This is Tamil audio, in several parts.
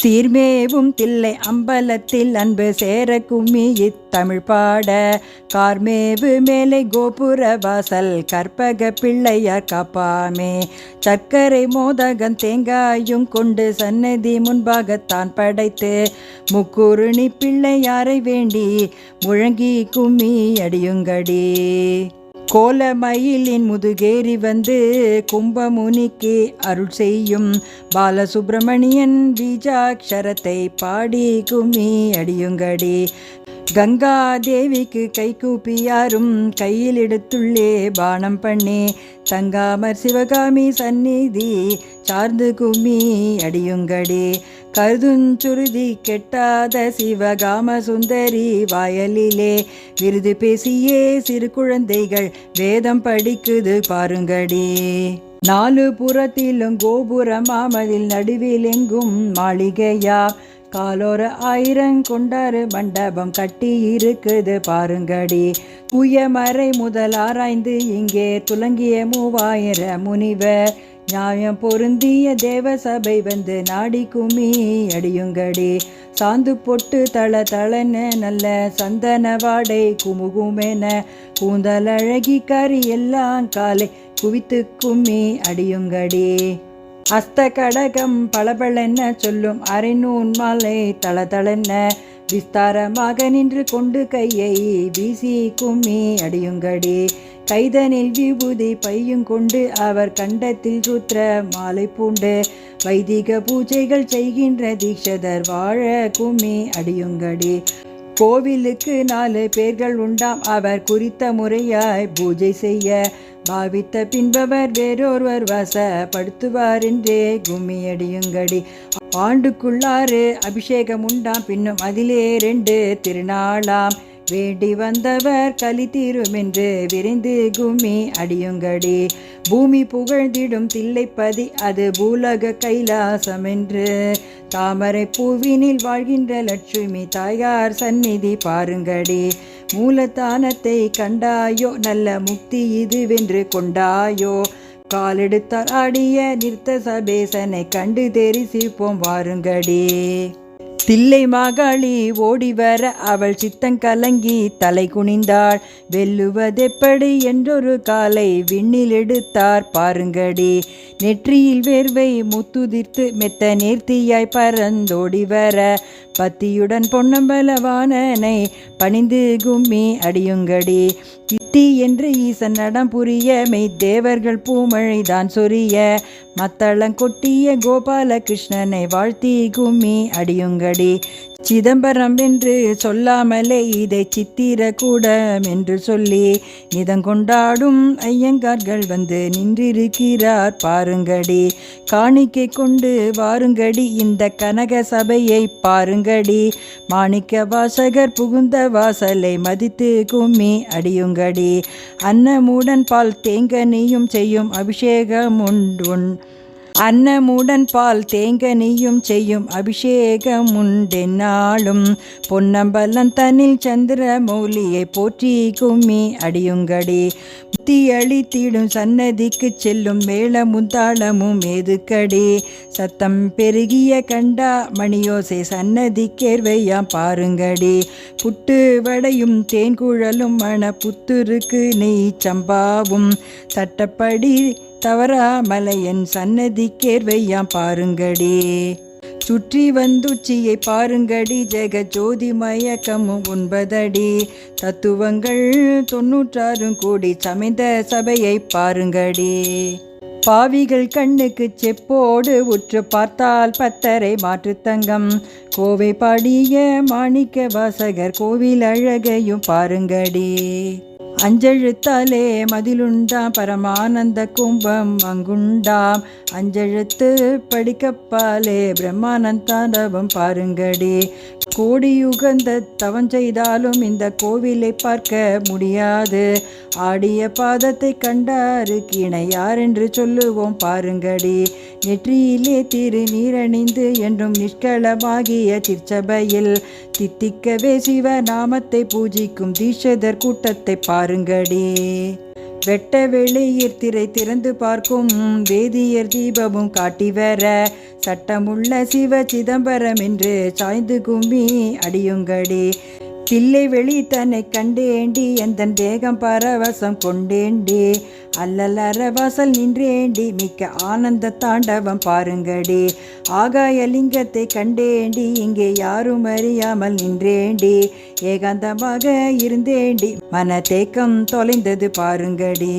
சீர்மேவும் தில்லை அம்பலத்தில் அன்பு சேர கும்மி இத்தமிழ் பாட. கார்மேவு மேலை கோபுர வாசல் கற்பக பிள்ளையார் காப்பாமே. சர்க்கரை மோதகம் தேங்காயும் கொண்டு சன்னதி முன்பாகத்தான் படைத்து. முக்குருணி பிள்ளையாரை வேண்டி முழங்கி கும்மி அடியுங்கடி. கோலமயிலின் முதுகேறி வந்து கும்பமுனிக்கு அருள் செய்யும் பாலசுப்பிரமணியன் பீஜாட்சரத்தை பாடி கும்மி அடியுங்கடி. கங்கா தேவிக்கு கை கூப்பியாரும் கையில் எடுத்துள்ளே பானம் பண்ணி. தங்காமர் சிவகாமி சந்நிதி சார்ந்து கும்மி அடியுங்கடி. கருதுஞ்சுருதி கெட்டாத சிவகாம சுந்தரி வாயலிலே. விருது பேசியே சிறு குழந்தைகள் வேதம் படிக்குது பாருங்கடி. நாலு புறத்திலும் கோபுரமாமதில் நடுவில் எங்கும் மாளிகையா. காலோர ஆயிரம் கொண்டாரு மண்டபம் கட்டி இருக்குது பாருங்கடி. உயமறை முதல் ஆராய்ந்து இங்கே துலங்கிய மூவாயிர முனிவர். நியாயம் பொருந்திய தேவ சபை வந்து நாடி கும்மி அடியுங்கடி. சாந்து பொட்டு தள தளன்னு நல்ல சந்தன வாடை குமுகுமென கூந்தல் அழகி கறி எல்லாம் காலை குவித்து கும்மி அடியுங்கடி. அஸ்த கடகம் பளபளென்ன சொல்லும்? அரைநூன் மாலை தளதளென்ன? விஸ்தாரமாக நின்று கொண்டு கையை வீசி கும்மி அடியுங்கடி. கைதனில் விபூதி பையும் கொண்டு அவர் கண்டத்தில் ருத்ர மாலை பூண்டு. வைதிக பூஜைகள் செய்கின்ற தீட்சதர் வாழ கும்மி அடியுங்கடி. கோவிலுக்கு நாலு பேர்கள் உண்டாம். அவர் குறித்த முறையாய் பூஜை செய்ய பாவித்த பின்பவர் வேறொருவர் வசப்படுத்துவார் என்றே கும்மியடியுங்கடி. ஆண்டுக்குள்ளாறு அபிஷேகம் உண்டாம். பின்னும் அதிலே ரெண்டு திருநாளாம். வேண்டி வந்தவர் கலி தீரும் விரைந்து கும்மி அடியுங்கடி. பூமி புகழ்ந்திடும் தில்லைப்பதி அது பூலக கைலாசம் என்று தாமரை பூவினில் வாழ்கின்ற லட்சுமி தாயார் சந்நிதி பாருங்கடி. மூலத்தானத்தை கண்டாயோ நல்ல முக்தி இதுவென்று கொண்டாயோ. காலெடுத்தார் ஆடிய நிறுத்த சபேசனை கண்டு தெரிசிப்போம் வாருங்கடி. தில்லை மாகாளி ஓடி வர அவள் சித்தங்கலங்கி தலை குனிந்தாள். வெல்லுவதெப்படி என்றொரு காலை விண்ணில் எடுத்தார் பாருங்கடி. நெற்றியில் வேர்வை முத்துதிர்த்து மெத்த நேர்த்தியாய் பறந்தோடி வர. பத்தியுடன் பொன்னம்பலவானனை பணிந்து கும்மி அடியுங்கடி. தீ என்று ஈசன் நடம் புரிய மெய் தேவர்கள் பூமழை தான் சொரிய. மத்தளம் கொட்டிய கோபாலகிருஷ்ணனை வாழ்த்தி கும்மி அடியுங்கடி. சிதம்பரம் என்று சொல்லாமலே இதை சித்திரக்கூடம் என்று சொல்லி நிதங்கொண்டாடும் ஐயங்கார்கள் வந்து நின்றிருக்கிறார். பாருங்கடி காணிக்கை கொண்டு வாருங்கடி இந்த கனக சபையை பாருங்கடி. மாணிக்க வாசகர் புகுந்த வாசலை மதித்து கும்மி அடியுங்கடி. அன்னமுடன் பால் தேங்கனியும் செய்யும் அபிஷேகம் உண்டுன் அன்னமுடன் பால் தேங்க நீயும் செய்யும் அபிஷேகம் உண்டென்னாலும் பொன்னம்பலம் தனில் சந்திர மௌலியை போற்றி கும்மி அடியுங்கடி. புத்தி அளித்திடும் சன்னதிக்கு செல்லும் மேள முந்தாளமும் ஏதுக்கடி. சத்தம் பெருகிய கண்டா மணியோசை சன்னதி கேர்வையாம் பாருங்கடி. புட்டு வடையும் தேன்குழலும் மண புத்துருக்கு நெய் சம்பாவும் சட்டப்படி தவறாமலையன் சன்னதி கேர்வையாம் பாருங்கடி. சுற்றி வந்துச்சியை பாருங்கடி ஜெக ஜோதி மயக்கமும் ஒன்பதடி தத்துவங்கள் தொன்னூற்றாறும் கூடி சமைந்த சபையை பாருங்கடி. பாவிகள் கண்ணுக்கு செப்போடு உற்று பார்த்தால் பத்தரை மாற்றுத்தங்கம் கோவை பாடிய மாணிக்க வாசகர் கோவில் அழகையும் பாருங்கடி. அஞ்செழுத்தாலே மதிலுண்டாம் பரமானந்த கும்பம் அங்குண்டாம் அஞ்செழுத்து படிக்கப்பாலே பிரம்மானந்தாண்டவம் பாருங்கடி. கோடியுகந்த தவம் செய்தாலும் இந்த கோவிலை பார்க்க முடியாது. ஆடிய பாதத்தை கண்டாரு கிணை என்று சொல்லுவோம் பாருங்கடி. நெற்றியிலே திரு நீரணிந்து என்றும் நிஷ்களமாகிய திருச்சபையில் தித்திக்கவே சிவ நாமத்தை பூஜிக்கும் தீஷதர் கூட்டத்தை பாருங்கடி. வெட்ட வெளியிற் திரை திறந்து பார்க்கும் வேதியர் தீபமும் காட்டி வர சட்டமுள்ள சிவ சிதம்பரம் என்று சாய்ந்து கும்மி அடியுங்கடி. கிள்ளை வெளி தன்னை கண்டேண்டி எந்தன் தேகம் பரவசம் கொண்டேண்டி. அல்லலற வாசல் நின்றேண்டி மிக்க ஆனந்த தாண்டவம் பாருங்கடி. ஆகாய லிங்கத்தை கண்டேண்டி இங்கே யாரும் அறியாமல் நின்றேண்டி. ஏகாந்தமாக இருந்தேண்டி மன தேக்கம் தொலைந்தது பாருங்கடி.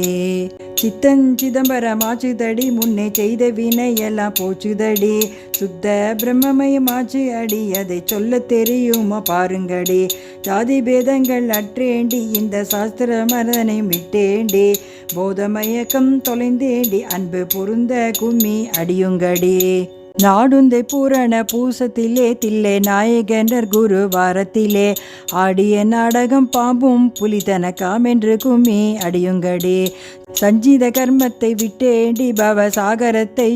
சித்தன் சிதம்பரமாச்சுதடி முன்னே செய்த வினை எல்லாம் போச்சுதடி. சுத்த பிரம்மமயமாச்சு அடி அதை சொல்ல தெரியுமா பாருங்கடி. ஜாதி பேதங்கள் அற்றேண்டி இந்த சாஸ்திர மரதனை விட்டேண்டி போதமயக்கம் தொலைந்தேண்டி அன்பு பொருந்த கும்மி அடியுங்கடி. நாடுந்தை பூரண பூசத்திலே தில்லே நாயகனர் குரு வாரத்திலே. ஆடிய நாடகம் பாம்பும் புலிதன காமென்று கும்மி அடியுங்கடி. சஞ்சித கர்மத்தை விட்டேண்டி பவசாகரத்தை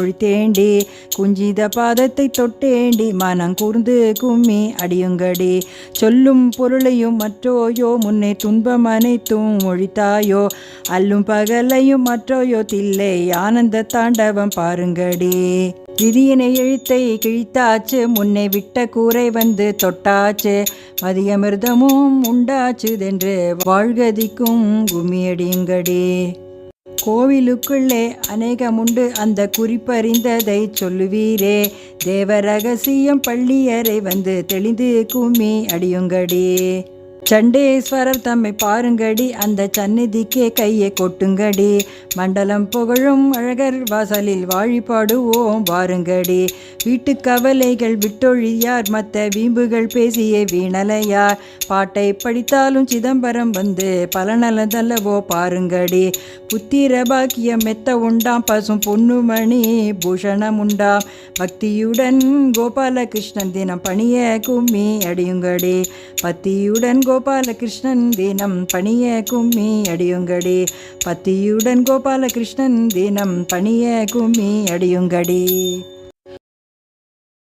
ஒழித்தேண்டி குஞ்சித பாதத்தை தொட்டேண்டி மனம் கூர்ந்து கும்மி அடியுங்கடி. சொல்லும் பொருளையும் மற்றோயோ முன்னே துன்பம் அனைத்தும் ஒழித்தாயோ. அல்லும் பகலையும் மற்றோயோ தில்லை ஆனந்த தாண்டவம் பாருங்கடி. விதியினை எழுத்தை கிழித்தாச்சு. முன்னே விட்ட கூரை வந்து தொட்டாச்சு. மதியமிர்தமும் உண்டாச்சுதென்று வாழ்கதிக்கும் குமியடிங்கடி கோவிலுக்குள்ளே அநேகமுண்டு அந்த குறிப்பறிந்ததை சொல்லுவீரே. தேவ ரகசியம் பள்ளியரை வந்து தெளிந்து கும்மி அடியுங்கடி. சண்டேஸ்வரர் தம்மை பாருங்கடி அந்த சந்நிதிக்கே கையை கொட்டுங்கடி. மண்டலம் புகழும் அழகர் வாசலில் வாழிப்பாடுவோம் பாருங்கடி வீட்டு கவலைகள் விட்டொழியார் மற்ற வீம்புகள் பேசிய வீணலையார். பாட்டை படித்தாலும் சிதம்பரம் வந்து பலநலதல்லவோ பாருங்கடி. புத்திர பாக்கியம் மெத்த உண்டாம் பசும் பொன்னுமணி பூஷணம் உண்டாம். பக்தியுடன் கோபாலகிருஷ்ணன் தினம் பணிய கும்மி அடியுங்கடி. பத்தியுடன் கோபாலகிருஷ்ணன் தினம் பணிய கும்மி அடியுங்கடி. பத்தியுடன் கோபாலகிருஷ்ணன் தினம் பணிய கும்மி அடியுங்கடி.